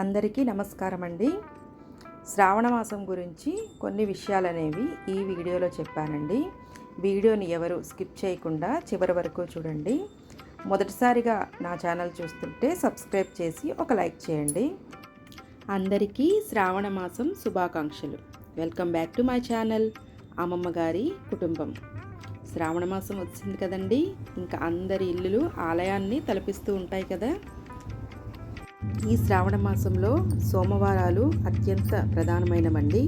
అందరికీ నమస్కారం అండి శ్రావణ మాసం గురించి కొన్ని విషయాలు అనేవి ఈ వీడియోలో చెప్పానండి. వీడియోని ఎవరు స్కిప్ చేయకుండా చివరి వరకు చూడండి. మొదటిసారిగా నా ఛానల్ చూస్తుంటే సబ్స్క్రైబ్ చేసి ఒక లైక్ చేయండి. అందరికీ శ్రావణ మాసం శుభాకాంక్షలు. Welcome back to my channel. అమ్మమ్మ గారి కుటుంబం. శ్రావణ మాసం వచ్చింది కదండి. ఇంకా అందరి ఇల్లులు ఆలయాన్ని తలపిస్తూ ఉంటాయి కదా. ఈ శ్రావణ మాసంలో సోమవారాలు అత్యంత ప్రధానమైనవండి.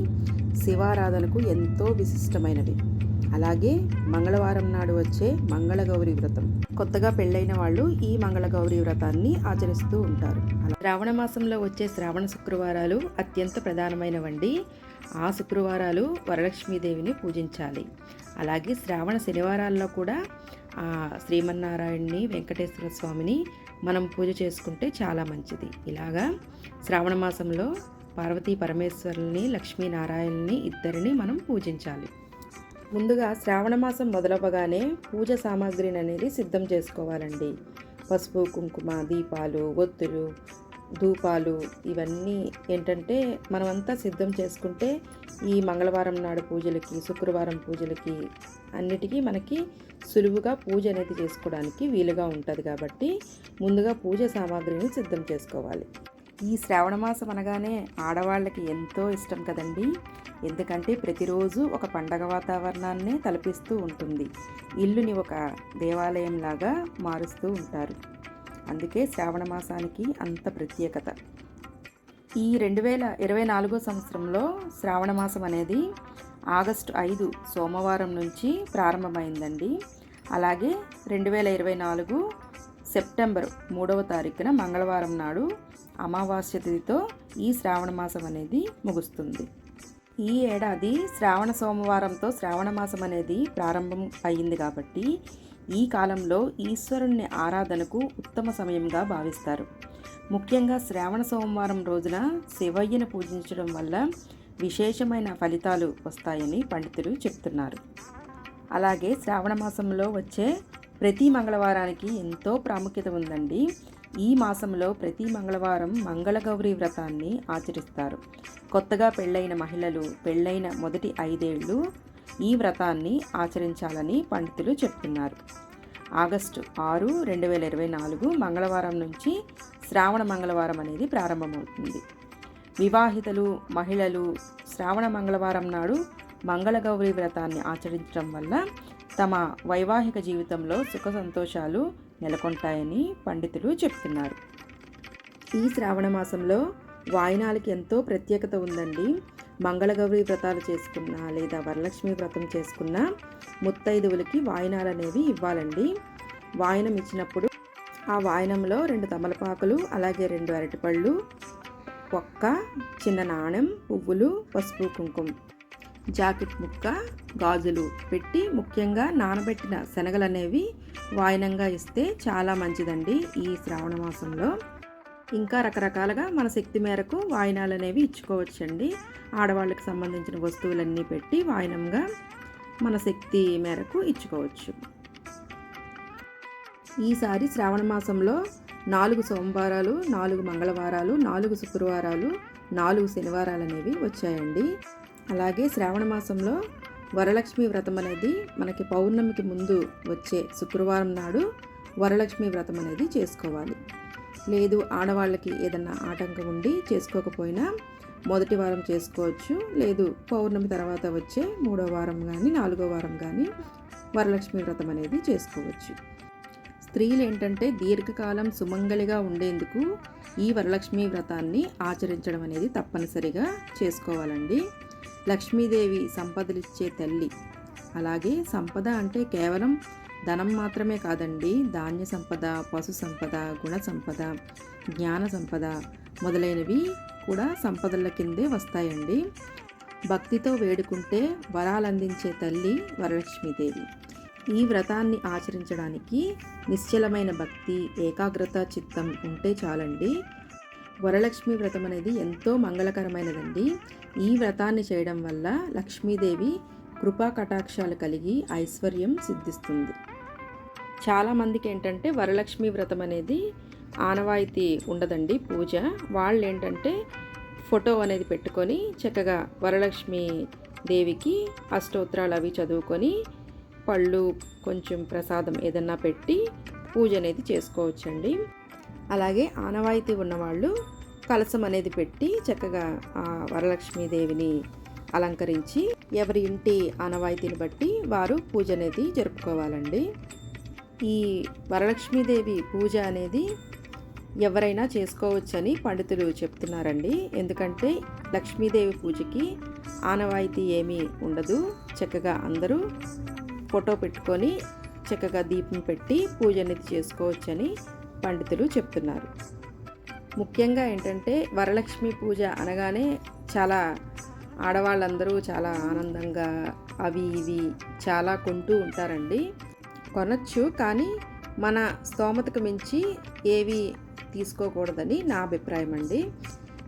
శివారాధనకు ఎంతో విశిష్టమైనవి. అలాగే మంగళవారం నాడు వచ్చే మంగళగౌరి వ్రతం. కొత్తగా పెళ్ళైన వాళ్ళు ఈ మంగళగౌరి వ్రతాన్ని ఆచరిస్తూ ఉంటారు. శ్రావణ మాసంలో వచ్చే శ్రావణ శుక్రవారాలు అత్యంత ప్రధానమైనవండి. ఆ శుక్రవారాలు వరలక్ష్మీదేవిని పూజించాలి. అలాగే శ్రావణ శనివారాల్లో కూడా శ్రీమన్నారాయణని వెంకటేశ్వర స్వామిని మనం పూజ చేసుకుంటే చాలా మంచిది. ఇలాగా శ్రావణ మాసంలో పార్వతీ పరమేశ్వరుల్ని లక్ష్మీనారాయణని ఇద్దరిని మనం పూజించాలి. ముందుగా శ్రావణ మాసం మొదలవగానే పూజ సామాగ్రిని అనేది సిద్ధం చేసుకోవాలండి. పసుపు కుంకుమ దీపాలు ఒత్తులు ధూపాలు ఇవన్నీ ఏంటంటే మనమంతా సిద్ధం చేసుకుంటే ఈ మంగళవారం నాడు పూజలకి శుక్రవారం పూజలకి అన్నిటికీ మనకి సులువుగా పూజ అనేది చేసుకోవడానికి వీలుగా ఉంటుంది కాబట్టి ముందుగా పూజ సామాగ్రిని సిద్ధం చేసుకోవాలి. ఈ శ్రావణ మాసం అనగానే ఆడవాళ్ళకి ఎంతో ఇష్టం కదండి. ఎందుకంటే ప్రతిరోజు ఒక పండగ వాతావరణాన్ని తలపిస్తూ ఉంటుంది. ఇల్లుని ఒక దేవాలయంలాగా మారుస్తూ ఉంటారు. అందుకే శ్రావణ మాసానికి అంత ప్రత్యేకత. ఈ రెండు వేల ఇరవై నాలుగో సంవత్సరంలో శ్రావణ మాసం అనేది ఆగస్టు ఐదు సోమవారం నుంచి ప్రారంభమైందండి. అలాగే రెండు వేల ఇరవై నాలుగు సెప్టెంబర్ మూడవ తారీఖున మంగళవారం నాడు అమావాస్య తిథితో ఈ శ్రావణ మాసం అనేది ముగుస్తుంది. ఈ ఏడాది శ్రావణ సోమవారంతో శ్రావణ మాసం అనేది ప్రారంభం అయింది కాబట్టి ఈ కాలంలో ఈశ్వరుణ్ణి ఆరాధనకు ఉత్తమ సమయంగా భావిస్తారు. ముఖ్యంగా శ్రావణ సోమవారం రోజున శివయ్యను పూజించడం వల్ల విశేషమైన ఫలితాలు వస్తాయని పండితులు చెప్తున్నారు. అలాగే శ్రావణ మాసంలో వచ్చే ప్రతి మంగళవారానికి ఎంతో ప్రాముఖ్యత ఉందండి. ఈ మాసంలో ప్రతి మంగళవారం మంగళగౌరి వ్రతాన్ని ఆచరిస్తారు. కొత్తగా పెళ్ళైన మహిళలు పెళ్ళైన మొదటి ఐదేళ్ళు ఈ వ్రతాన్ని ఆచరించాలని పండితులు చెప్తున్నారు. ఆగస్టు ఆరు రెండు వేల ఇరవై నాలుగు మంగళవారం నుంచి శ్రావణ మంగళవారం అనేది ప్రారంభమవుతుంది. వివాహితలు మహిళలు శ్రావణ మంగళవారం నాడు మంగళగౌరి వ్రతాన్ని ఆచరించడం వల్ల తమ వైవాహిక జీవితంలో సుఖ సంతోషాలు నెలకొంటాయని పండితులు చెప్తున్నారు. ఈ శ్రావణ మాసంలో వాయినాలకి ఎంతో ప్రత్యేకత ఉందండి. మంగళగౌరి వ్రతాలు చేసుకున్నా లేదా వరలక్ష్మి వ్రతం చేసుకున్న ముత్తైదువులకి వాయినాలు అనేవి ఇవ్వాలండి. వాయినం ఇచ్చినప్పుడు ఆ వాయినంలో రెండు తమలపాకులు అలాగే రెండు అరటిపళ్ళు ఒక్క చిన్న నాణెం పువ్వులు పసుపు కుంకుమ జాకెట్ ముక్క గాజులు పెట్టి ముఖ్యంగా నానబెట్టిన శనగలు అనేవి వాయినంగా ఇస్తే చాలా మంచిదండి ఈ శ్రావణ మాసంలో. ఇంకా రకరకాలుగా మన శక్తి మేరకు వాయినాలు అనేవి ఇచ్చుకోవచ్చండి. ఆడవాళ్ళకి సంబంధించిన వస్తువులన్నీ పెట్టి వాయినంగా మన శక్తి మేరకు ఇచ్చుకోవచ్చు. ఈసారి శ్రావణ మాసంలో నాలుగు సోమవారాలు నాలుగు మంగళవారాలు నాలుగు శుక్రవారాలు నాలుగు శనివారాలు అనేవి వచ్చాయండి. అలాగే శ్రావణ మాసంలో వరలక్ష్మి వ్రతం అనేది మనకి పౌర్ణమికి ముందు వచ్చే శుక్రవారం నాడు వరలక్ష్మి వ్రతం అనేది చేసుకోవాలి. లేదు ఆడవాళ్ళకి ఏదన్నా ఆటంకం ఉండి చేసుకోకపోయినా మొదటి వారం చేసుకోవచ్చు. లేదు పౌర్ణమి తర్వాత వచ్చే మూడో వారం కానీ నాలుగో వారం కానీ వరలక్ష్మి వ్రతం అనేది చేసుకోవచ్చు. స్త్రీలు ఏంటంటే దీర్ఘకాలం సుమంగలిగా ఉండేందుకు ఈ వరలక్ష్మి వ్రతాన్ని ఆచరించడం అనేది తప్పనిసరిగా చేసుకోవాలండి. లక్ష్మీదేవి సంపదలిచ్చే తల్లి. అలాగే సంపద అంటే కేవలం ధనం మాత్రమే కాదండి ధాన్య సంపద పశు సంపద గుణ సంపద జ్ఞాన సంపద మొదలైనవి కూడా సంపదల కిందే వస్తాయండి. భక్తితో వేడుకుంటే వరాలందించే తల్లి వరలక్ష్మీదేవి. ఈ వ్రతాన్ని ఆచరించడానికి నిశ్చలమైన భక్తి ఏకాగ్రత చిత్తం ఉంటే చాలండి. వరలక్ష్మి వ్రతం అనేది ఎంతో మంగళకరమైనదండి. ఈ వ్రతాన్ని చేయడం వల్ల లక్ష్మీదేవి కృపా కటాక్షాలు కలిగి ఐశ్వర్యం సిద్ధిస్తుంది. చాలామందికి ఏంటంటే వరలక్ష్మి వ్రతం అనేది ఆనవాయితీ ఉండదండి పూజ. వాళ్ళు ఏంటంటే ఫోటో అనేది పెట్టుకొని చక్కగా వరలక్ష్మి దేవికి అష్టోత్తరాలు అవి చదువుకొని పళ్ళు కొంచెం ప్రసాదం ఏదన్నా పెట్టి పూజ అనేది చేసుకోవచ్చండి. అలాగే ఆనవాయితీ ఉన్నవాళ్ళు కలసం అనేది పెట్టి చక్కగా ఆ వరలక్ష్మీదేవిని అలంకరించి ఎవరి ఇంటి ఆనవాయితీని బట్టి వారు పూజ అనేది జరుపుకోవాలండి. ఈ వరలక్ష్మీదేవి పూజ అనేది ఎవరైనా చేసుకోవచ్చని పండితులు చెప్తున్నారండి. ఎందుకంటే లక్ష్మీదేవి పూజకి ఆనవాయితీ ఏమీ ఉండదు. చక్కగా అందరూ ఫోటో పెట్టుకొని చక్కగా దీపం పెట్టి పూజ అనేది చేసుకోవచ్చని పండితులు చెప్తున్నారు. ముఖ్యంగా ఏంటంటే వరలక్ష్మి పూజ అనగానే చాలా ఆడవాళ్ళందరూ చాలా ఆనందంగా అవి ఇవి చాలా కొంటూ ఉంటారండి. కొనచ్చు కానీ మన స్తోమతకు మించి ఏవి తీసుకోకూడదని నా అభిప్రాయం అండి.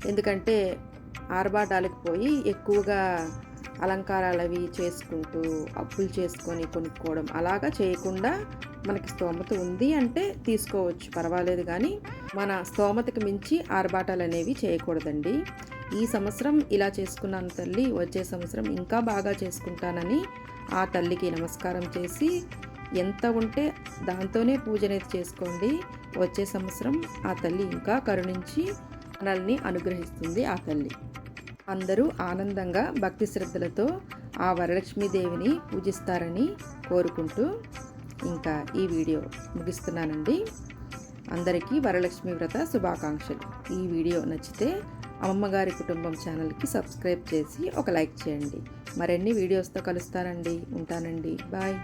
ఎందుకంటే ఆర్భాటాలకు పోయి ఎక్కువగా అలంకారాలు అవి చేసుకుంటూ అప్పులు చేసుకొని కొనుక్కోవడం అలాగా చేయకుండా మనకి స్తోమత ఉంది అంటే తీసుకోవచ్చు పర్వాలేదు కానీ మన స్తోమతకు మించి ఆర్భాటాలు అనేవి చేయకూడదండి. ఈ సంవత్సరం ఇలా చేసుకున్నాను తల్లి వచ్చే సంవత్సరం ఇంకా బాగా చేసుకుంటానని ఆ తల్లికి నమస్కారం చేసి ఎంత ఉంటే దాంతోనే పూజ అనేది చేసుకోండి. వచ్చే సంవత్సరం ఆ తల్లి ఇంకా కరుణించి మనల్ని అనుగ్రహిస్తుంది ఆ తల్లి. అందరూ ఆనందంగా భక్తి శ్రద్ధలతో ఆ వరలక్ష్మీదేవిని పూజిస్తారని కోరుకుంటూ ఇంకా ఈ వీడియో ముగిస్తున్నానండి. అందరికీ వరలక్ష్మి వ్రత శుభాకాంక్షలు. ఈ వీడియో నచ్చితే అమ్మగారి కుటుంబం ఛానల్కి సబ్స్క్రైబ్ చేసి ఒక లైక్ చేయండి. మరిన్ని వీడియోస్తో కలుస్తానండి. ఉంటానండి. బాయ్.